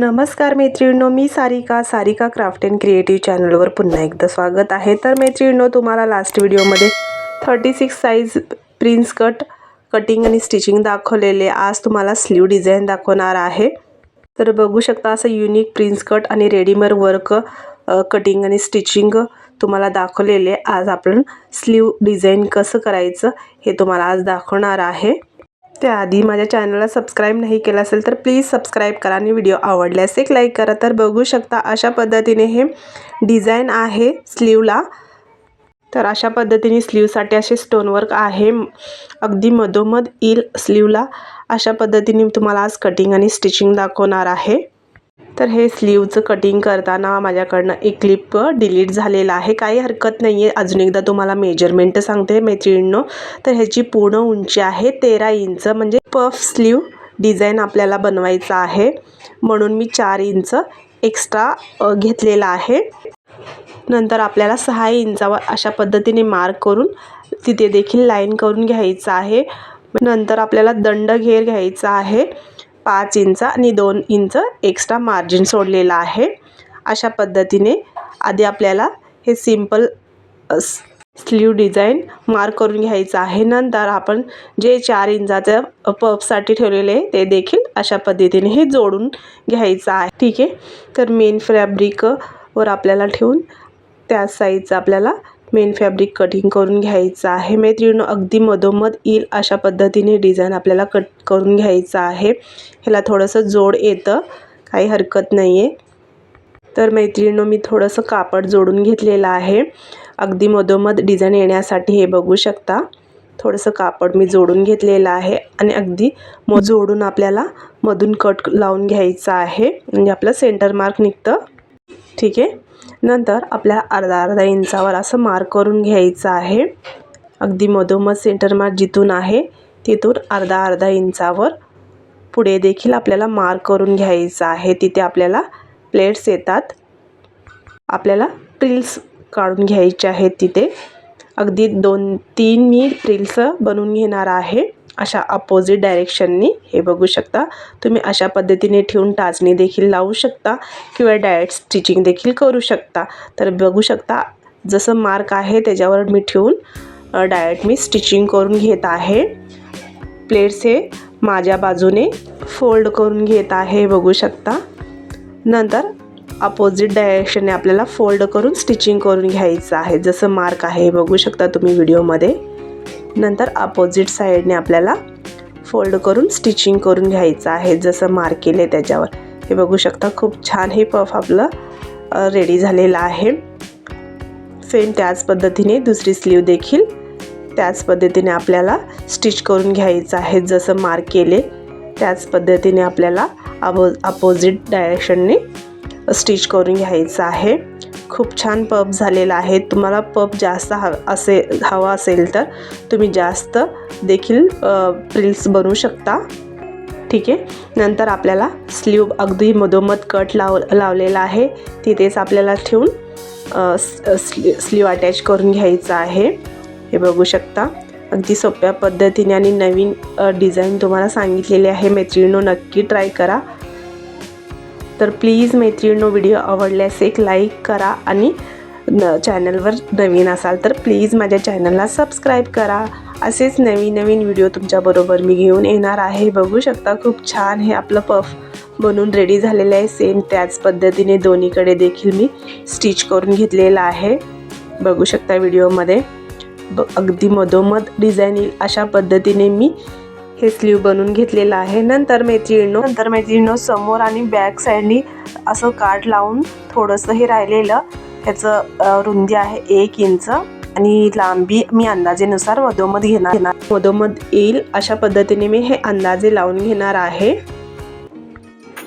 नमस्कार मैत्रिणींनो मी Sarika. Sarika craft and creative चॅनलवर पुन्हा एकदा स्वागत आहे. तर मैत्रिणींनो तुम्हाला लास्ट व्हिडिओमध्ये thirty six size prince cut cutting आणि स्टिचिंग दाखवलेले. आज तुम्हाला स्लीव डिझाईन दाखवणार आहे. तर बघू शकता असं युनिक प्रिन्स कट आणि रेडीमेड वर्क कटिंग आणि स्टिचिंग तुम्हाला दाखवलेले. आज आपण स्लीव डिझाईन कसं करायचं हे तुम्हाला आज दाखवणार आहे. त्याआधी माझ्या चॅनलला सबस्क्राईब नाही केलं असेल तर प्लीज सबस्क्राईब करा आणि व्हिडिओ आवडल्यास एक लाईक करा. तर बघू शकता अशा पद्धतीने हे डिझाईन आहे स्लीवला. तर अशा पद्धतीने स्लीवसाठी असे स्टोनवर्क आहे. अगदी मधोमध येईल स्लीवला. अशा पद्धतीने तुम्हाला आज कटिंग आणि स्टिचिंग दाखवणार आहे. तर हे स्लीवचं कटिंग करताना माझ्याकडनं एक क्लिप डिलीट झालेला आहे. काही हरकत नाही आहे अजून एकदा तुम्हाला मेजरमेंट सांगते मैत्रिणींनो. तर ह्याची पूर्ण उंची आहे तेरा इंच म्हणजे पफ स्लीव डिझाईन आपल्याला बनवायचं आहे. म्हणून मी चार इंच एक्स्ट्रा घेतलेला आहे. नंतर आपल्याला सहा इंचावर अशा पद्धतीने मार्क करून तिथे देखील लाईन करून घ्यायचं आहे. नंतर आपल्याला दंड घेर घ्यायचा आहे. पाच इंच आणि दोन इंच एक्स्ट्रा मार्जिन सोडलेला आहे. अशा पद्धतीने आधी आपल्याला हे सिंपल स्लीव डिझाईन मार्क करून घ्यायचं आहे. नंतर आपण जे चार इंचाचं पफसाठी ठेवलेले ते देखील अशा पद्धतीने हे जोडून घ्यायचं आहे. ठीक आहे? तर मेन फॅब्रिकवर आपल्याला ठेवून त्या साईजचं आपल्याला मेन फॅब्रिक कटिंग करून घ्यायचं आहे. मैत्रिणी अगदी मधोमध येईल अशा पद्धतीने डिझाईन आपल्याला कट करून घ्यायचं आहे. ह्याला थोडंसं जोड येतं काही हरकत नाही आहे तर मैत्रिणीनं मी थोडंसं कापड जोडून घेतलेलं आहे. अगदी मधोमध डिझाईन येण्यासाठी हे बघू शकता. थोडंसं कापड मी जोडून घेतलेलं आहे आणि अगदी म जोडून आपल्याला मधून कट लावून घ्यायचं आहे. म्हणजे आपलं सेंटर मार्क निघतं. ठीक आहे. नंतर आपल्याला अर्धा अर्धा इंचावर असं मार्क करून घ्यायचं आहे. अगदी मधोमध सेंटर मार्क जिथून आहे तिथून अर्धा अर्धा इंचावर पुढे देखील आपल्याला मार्क करून घ्यायचं आहे. तिथे आपल्याला प्लेट्स येतात. आपल्याला प्रिल्स काढून घ्यायचे आहेत तिथे. अगदी दोन तीन मी प्रिल्स बनवून घेणार आहे. अशा अपोजिट डायरेक्शननी हे बघू शकता. तुम्ही अशा पद्धतीने ठेवून टाचणी देखील लावू शकता किंवा डायरेक्ट स्टिचिंग देखील करू शकता. तर बघू शकता जसं मार्क आहे त्याच्यावर मी ठेवून डायरेक्ट मी स्टिचिंग करून घेत आहे. प्लेट्स हे माझ्या बाजूने फोल्ड करून घेत आहे बघू शकता. नंतर अपोजिट डायरेक्शनने आपल्याला फोल्ड करून स्टिचिंग करून घ्यायचं आहे. जसं मार्क आहे बघू शकता तुम्ही व्हिडिओमध्ये नंतर अपोजिट साईडने आपल्याला फोल्ड करून स्टिचिंग करून घ्यायचं आहे जसं मार्क केले त्याच्यावर. हे बघू शकता खूप छान हे पफ आपलं रेडी झालेलं आहे. सेम त्याच पद्धतीने दुसरी स्लीव देखील त्याच पद्धतीने आपल्याला स्टिच करून घ्यायचं आहे जसं मार्क केले त्याच पद्धतीने आपल्याला अबो अपोजिट डायरेक्शनने स्टिच करून घ्यायचं आहे. खूप छान पप झालेला आहे. तुम्हाला पप जास्त हव असे हवा असेल तर तुम्ही जास्त देखील प्रिल्स बनवू शकता. ठीक आहे? नंतर आपल्याला स्लीव अगदी मधोमध कट लाव लावलेला आहे. तिथेच आपल्याला ठेवून स्ली स्लीव अटॅच करून घ्यायचं आहे. हे बघू शकता. अगदी सोप्या पद्धतीने आणि नवीन डिझाईन तुम्हाला सांगितलेली आहे. मैत्रिणीनो नक्की ट्राय करा. तर प्लीज मैत्रिणीनो व्हिडिओ आवडल्यास एक लाईक करा आणि न चॅनलवर नवीन असाल तर प्लीज माझ्या चॅनलला सबस्क्राईब करा. असेच नवीन नवीन व्हिडिओ तुमच्याबरोबर मी घेऊन येणार आहे. बघू शकता खूप छान हे आपलं पफ बनून रेडी झालेलं आहे. सेम त्याच पद्धतीने दोन्हीकडे देखील मी स्टिच करून घेतलेलं आहे. बघू शकता व्हिडिओमध्ये. ब अगदी मधोमध डिझाईन येईल अशा पद्धतीने मी हे स्लीव बनवून घेतलेलं आहे. नंतर मैत्रिणीनो नंतर मैत्रिणीनो समोर आणि बॅक साईडनी असं कार्ड लावून थोडंसं हे राहिलेलं. ह्याचं रुंदी आहे एक इंच आणि लांबी मी अंदाजेनुसार मधोमध घेणार घेणार. मधोमध येईल अशा पद्धतीने मी हे अंदाजे लावून घेणार आहे.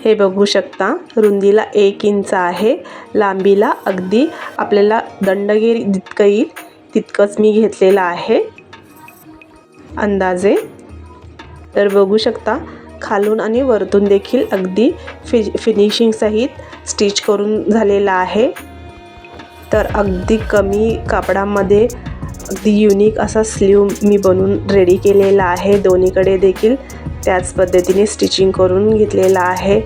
हे बघू शकता रुंदीला एक इंच आहे. लांबीला अगदी आपल्याला दंडगिरी जितकं येईल तितकंच मी घेतलेलं आहे. अंदाजे तर बघू शकता खालून आणि वरतून देखील अगदी फि फिनिशिंगसहित स्टिच करून झालेला आहे. तर अगदी कमी कापडामध्ये अगदी युनिक असा स्लीव मी बनवून रेडी केलेला आहे. दोन्हीकडे देखील त्याच पद्धतीने स्टिचिंग करून घेतलेला आहे.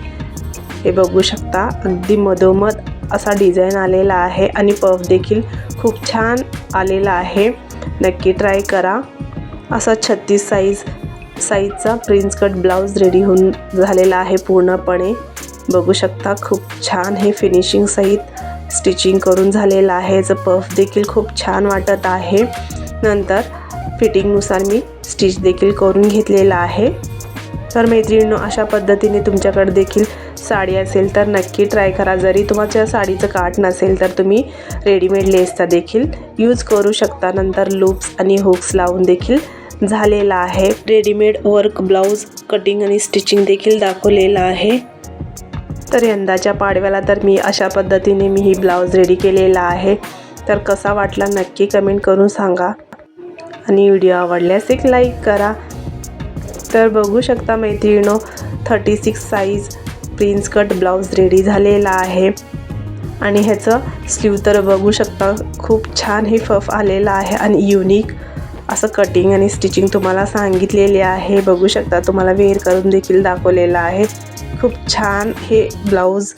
हे बघू शकता अगदी मधोमध असा डिझाईन आलेला आहे आणि पफ देखील खूप छान आलेला आहे. नक्की ट्राय करा. असा छत्तीस साईज साईजचा प्रिन्स कट ब्लाऊज रेडी होऊन झालेला आहे पूर्णपणे. बघू शकता खूप छान हे फिनिशिंग सहित स्टिचिंग करून झालेलं आहे. याचं पफ देखील खूप छान वाटत आहे. नंतर फिटिंगनुसार मी स्टिच देखील करून घेतलेला आहे. तर मैत्रिणींनो अशा पद्धतीने तुमच्याकडे देखील साडी असेल तर नक्की ट्राय करा. जरी तुमच्या साडीचं काठ नसेल तर तुम्ही रेडीमेड लेसचा देखील यूज करू शकता. नंतर लूप्स आणि हुक्स लावून देखील झालेला आहे. रेडीमेड वर्क ब्लाऊज कटिंग आणि स्टिचिंग देखील दाखवलेलं आहे. तर यंदाच्या पाडव्याला तर मी अशा पद्धतीने मी ही ब्लाऊज रेडी केलेला आहे. तर कसा वाटला नक्की कमेंट करून सांगा. आणि व्हिडिओ आवडल्यास एक लाईक करा. तर बघू शकता मैत्रिणो thirty six size prince cut blouse ready झालेला आहे. आणि ह्याचं स्लीव तर बघू शकता खूप छान हे फफ आलेलं आहे. आणि युनिक असं कटिंग आणि स्टिचिंग तुम्हाला सांगितलेले आहे. बघू शकता तुम्हाला वेअर करून देखील दाखवलेलं आहे. खूप छान हे ब्लाऊज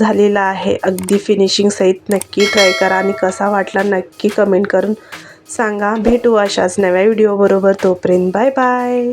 झालेलं आहे. अगदी फिनिशिंग सहित नक्की ट्राय करा आणि कसा वाटला नक्की कमेंट करून सांगा. भेटू अशाच नव्या व्हिडिओबरोबर तोपर्यंत बाय बाय